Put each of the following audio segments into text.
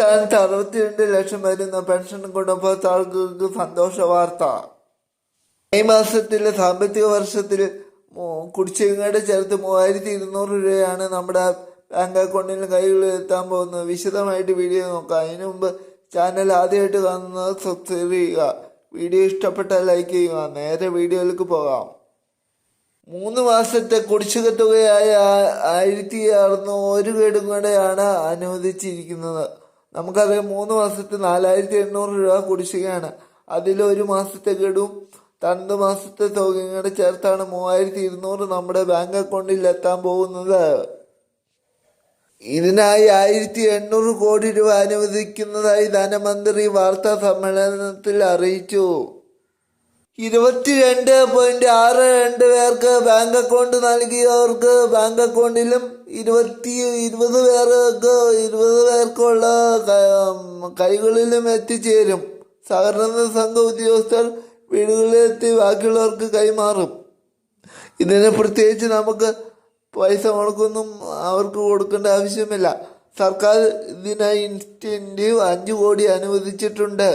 സംസ്ഥാനത്ത് അറുപത്തിരണ്ട് ലക്ഷം വരുന്ന പെൻഷൻ ഗുണഭോക്താക്കൾക്ക് സന്തോഷ വാർത്ത. മെയ് മാസത്തിലെ സാമ്പത്തിക വർഷത്തിൽ കുടിശ്ശികയുടെ ചേർത്ത് മൂവായിരത്തി ഇരുന്നൂറ് രൂപയാണ് നമ്മുടെ ബാങ്ക് അക്കൗണ്ടിൽ കൈകളിൽ എത്താൻ പോകുന്നത്. വിശദമായിട്ട് വീഡിയോ നോക്കാം. അതിനു മുമ്പ് ചാനൽ ആദ്യമായിട്ട് കാണുന്നത് സബ്സ്ക്രൈബ് ചെയ്യുക. വീഡിയോ ഇഷ്ടപ്പെട്ടാൽ ലൈക്ക് ചെയ്യുക. നേരെ വീഡിയോയിലേക്ക് പോകാം. മൂന്ന് മാസത്തെ കുടിശ്ശിക തുകയായ ആയിരത്തി അറുന്നൂറ് ഗഡും കൂടെയാണ് അനുവദിച്ചിരിക്കുന്നത്. നമുക്കറിയാം മൂന്ന് മാസത്തെ നാലായിരത്തി എണ്ണൂറ് രൂപ കുടിശ്ശികയാണ്. അതിൽ ഒരു മാസത്തെ ഗഡും രണ്ട് മാസത്തെ തുകയും കൂടെ ചേർത്താണ് മൂവായിരത്തി ഇരുന്നൂറ് നമ്മുടെ ബാങ്ക് അക്കൗണ്ടിൽ എത്താൻ പോകുന്നത്. ഇതിനായി ആയിരത്തി എണ്ണൂറ് കോടി രൂപ അനുവദിക്കുന്നതായി ധനമന്ത്രി വാർത്താ സമ്മേളനത്തിൽ അറിയിച്ചു. ഇരുപത്തിരണ്ട് പോയിന്റ് ആറ് രണ്ട് പേർക്ക് ബാങ്ക് അക്കൗണ്ട് നൽകിയവർക്ക് ബാങ്ക് അക്കൗണ്ടിലും ഇരുപത്തി ഇരുപത് പേർക്ക് ഇരുപത് പേർക്കുള്ള കൈകളിലും എത്തിച്ചേരും. സഹകരണ സംഘ ഉദ്യോഗസ്ഥർ വീടുകളിലെത്തി ബാക്കിയുള്ളവർക്ക് കൈമാറും. ഇതിന് പ്രത്യേകിച്ച് നമുക്ക് പൈസ മുടക്കൊന്നും അവർക്ക് കൊടുക്കേണ്ട ആവശ്യമില്ല. സർക്കാർ ഇതിനായി ഇൻസ്റ്റന്റീവ് അഞ്ച് കോടി അനുവദിച്ചിട്ടുണ്ട്.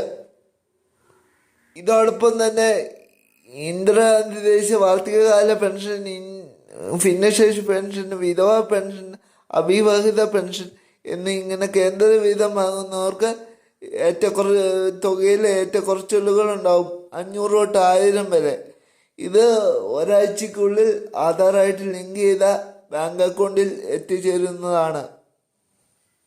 ഇതോടൊപ്പം തന്നെ ഇന്ദിരാഗാന്ധി ദേശീയ വാർഷികകാല പെൻഷൻ ഭിന്നശേഷി പെൻഷൻ വിധവ പെൻഷൻ അവിവാഹിത പെൻഷൻ എന്നിങ്ങനെ കേന്ദ്ര വീതം വാങ്ങുന്നവർക്ക് ഏറ്റക്കുറ തുകയിൽ ഏറ്റക്കുറച്ചിലുകൾ ഉണ്ടാവും അഞ്ഞൂറ് തൊട്ട് ആയിരം വരെ. ഇത് ഒരാഴ്ചക്കുള്ളിൽ ആധാറായിട്ട് ലിങ്ക് ചെയ്ത ബാങ്ക് അക്കൗണ്ടിൽ എത്തിച്ചേരുന്നതാണ്.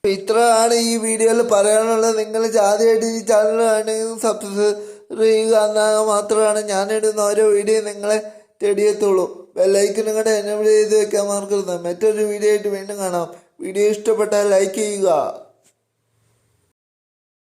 ഇത്രയാണ് ഈ വീഡിയോയിൽ പറയാനുള്ളത്. നിങ്ങൾ ആദ്യമായിട്ട് ഈ ചാനൽ ആണെങ്കിൽ സബ്സ്ക്രൈബ് ചെയ്യുക എന്നാൽ മാത്രമാണ് ഞാനിടുന്ന ഓരോ വീഡിയോ നിങ്ങളെ തേടിയെത്തുള്ളൂ. ബെല്ലൈക്കൻ കൂടെ എനേബിൾ ചെയ്ത് വെക്കാൻ മറക്കരുത്. മറ്റൊരു വീഡിയോ ആയിട്ട് വീണ്ടും കാണാം. വീഡിയോ ഇഷ്ടപ്പെട്ടാൽ ലൈക്ക് ചെയ്യുക.